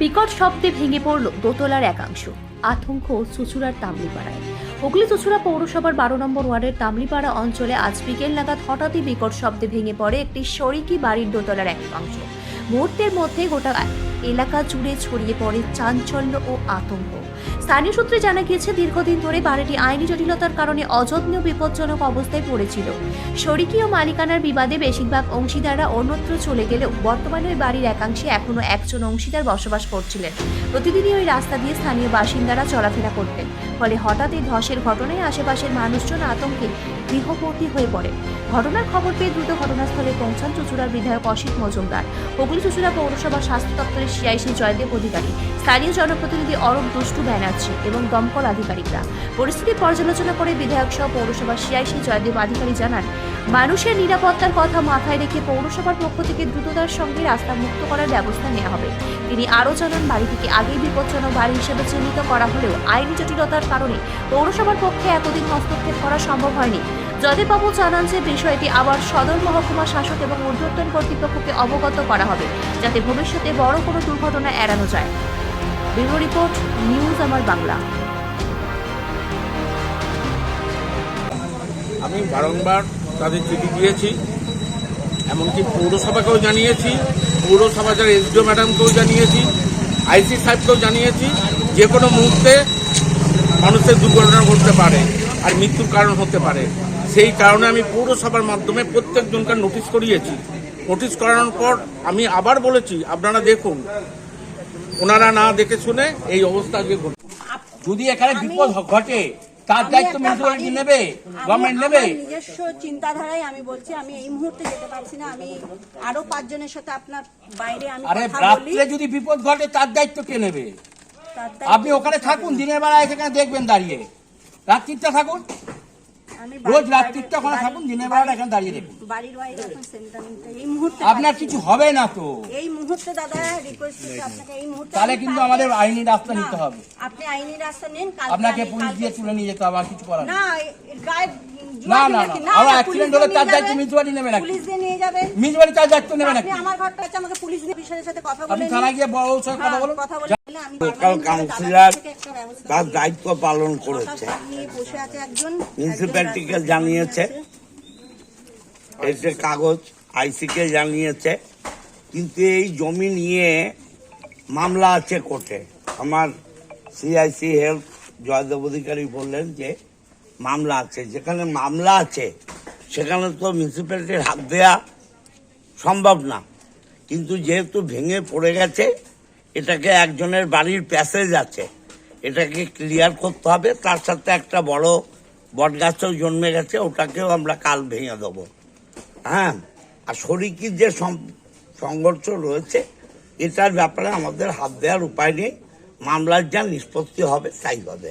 বিকট শব্দে ভেঙে পড়ল দোতলার একাংশ। আতঙ্ক চুচুড়ার তামলিপাড়ায়। হুগলি চুচুড়া পৌরসভার বারো নম্বর ওয়ার্ডের তামলিপাড়া অঞ্চলে আজ বিকেল নাগাদ হঠাৎই বিকট শব্দে ভেঙে পড়ে একটি শরিকি বাড়ির দোতলার একাংশ। মুহূর্তের মধ্যে গোটা এলাকা জুড়ে ছড়িয়ে পড়ে চাঞ্চল্য ও আতঙ্ক। স্থানীয় সূত্রে জানা গিয়েছে, দীর্ঘদিন ধরে বাড়িটি আইনি জটিলতার কারণে অযত্ন বিপজ্জনক অবস্থায় পড়েছিল। শরিকি ও মালিকানার বিবাদে বেশিরভাগ অংশীদাররা অন্যত্র চলে গেলেও বর্তমানে ওই বাড়ির একাংশে এখনও একজন অংশীদার বসবাস করছিলেন। প্রতিদিনই ওই রাস্তা দিয়ে স্থানীয় বাসিন্দারা চলাফেরা করতেন। ফলে হঠাৎ এই ধসের ঘটনায় আশেপাশের মানুষজন আতঙ্কে গৃহবন্দী হয়ে পড়ে। ঘটনার খবর পেয়ে দ্রুত ঘটনাস্থলে পৌঁছান চুচুড়ার বিধায়ক অসিত মজুমদার। হুগলি চুচুড়া পৌরসভা স্বাস্থ্য দপ্তরের সিআইসি জয়দেব অধিকারী, স্থানীয় জনপ্রতিনিধি অরূপ দুষ্টু ব্যানার্জি এবং দমকল আধিকারিকরা। পরিস্থিতি পর্যালোচনা করে বিধায়ক সহ পৌরসভার সিআইসি জয়দেব আধিকারী জানান মানুষের নিরাপত্তার কথা মাথায় রেখে পৌরসভার পক্ষ থেকে দ্রুততার সঙ্গে রাস্তা মুক্ত করার ব্যবস্থা নেওয়া হবে। তিনি আরও জানান বাড়িটিকে আগেই বিপজ্জনক বাড়ি হিসেবে চিহ্নিত করা হলেও আইনি জটিলতার কারণে পৌরসভার পক্ষে এতদিন হস্তক্ষেপ করা সম্ভব হয়নি। যদেবাবু জানান যে বিষয়টি আবার সদর মহকুমা শাসক এবং ঊর্ধ্বতন কর্তৃপক্ষকে অবগত করা হবে, যাতে ভবিষ্যতে বড় কোনো দুর্ঘটনা এড়ানো যায়। ব্যুরো রিপোর্ট, নিউজ আমার বাংলা। আমি বারংবার তাদের চিঠি দিয়েছি এমনকি পৌরসভাকেও জানিয়েছি পৌরসভা যারা এসডিও ম্যাডামকেও জানিয়েছি আইসি সাহেবকেও জানিয়েছি যে কোনো মুহূর্তে মানুষের দুর্ঘটনা ঘটতে পারে আর মৃত্যুর কারণ হতে পারে। সেই কারণে আমি পৌরসভার মাধ্যমে প্রত্যেকজনকে নোটিশ করিয়েছি। নোটিশ করানোর পর আমি আবার বলেছি আপনারা দেখুন ওনারা না দেখে শুনে এই অবস্থা আজকে যদি এখানে বিপদ ঘটে তার দায়িত্ব আমি মিউনিসিপালিটি নেবে গভর্নমেন্ট নেবে। নিজস্ব চিন্তাধারায় আমি বলছি আমি এই মুহূর্তে যেতে পারছি না। আমি আরও পাঁচজনের সাথে আপনার বাইরে আমি আরে রাত্রে যদি বিপদ ঘটে তার দায়িত্ব কে নেবে? আপনি ওখানে থাকুন দিনের বেলায় সেখানে দেখবেন দাঁড়িয়ে। রাত্রিটা থাকুন। রোজ বাড়ির রাত্রিটা ওখানে থাকুন দিনের বেলাটা এখানে দাঁড়িয়ে দেখুন। বাড়ির বাইরে এই মুহূর্তে আপনার কিছু হবে না তো। এই মুহূর্তে দাদা রিকোয়েস্ট করছি আপনাকে এই মুহূর্তে তাহলে কিন্তু আমাদের আইনি রাস্তা নিতে হবে। আপনি আইনি রাস্তা নিন আপনাকে পুলিশ দিয়ে তুলে নিয়ে যেতে হবে আর কিছু করার না গায়ে না, না, না, আবার না, হলে তার দায়িত্ব যাবেন। নেবে নাকি? পুলিশ দিয়ে নিয়ে যাবেন মিউনিসিপালিটি তার দায়িত্ব নেবে নাকি? আপনি আমার ঘরটা আছে আমাকে পুলিশ দিয়ে বিষয়ের সাথে কথা বলে আপনি নিন। গিয়ে বড় সঙ্গে কথা হ্যাঁ, বলুন। কথা বলে লোকাল কাউন্সিলর দাদার থেকে একটা ব্যবস্থা তার দায়িত্ব পালন করেছে। সব নিয়ে বসে আছে একজন মিউনিসিপ্যালিটিকে জানিয়েছে। এসে কাগজ আইসিকে জানিয়েছে। কিন্তু এই জমি নিয়ে মামলা আছে কোর্টে। আমার সিআইসি হেলথ জয়দেব অধিকারী বললেন যে মামলা আছে, যেখানে মামলা আছে, সেখানে তো মিউনিসিপ্যালিটির হাত দেওয়া সম্ভব না। কিন্তু যেহেতু ভেঙে পড়ে গেছে, এটাকে একজনের বাড়ির প্যাসেজ আছে, এটাকে ক্লিয়ার করতে হবে, তার সাথে একটা বড় বটগাছও জন্মে গেছে, ওটাকেও আমরা কাল ভেঙে দেবো। হ্যাঁ আর শরিকির যে সংঘর্ষ রয়েছে, এটার ব্যাপারে আমাদের হাত দেওয়ার উপায় নেই, মামলার যা নিষ্পত্তি হবে, তাই হবে।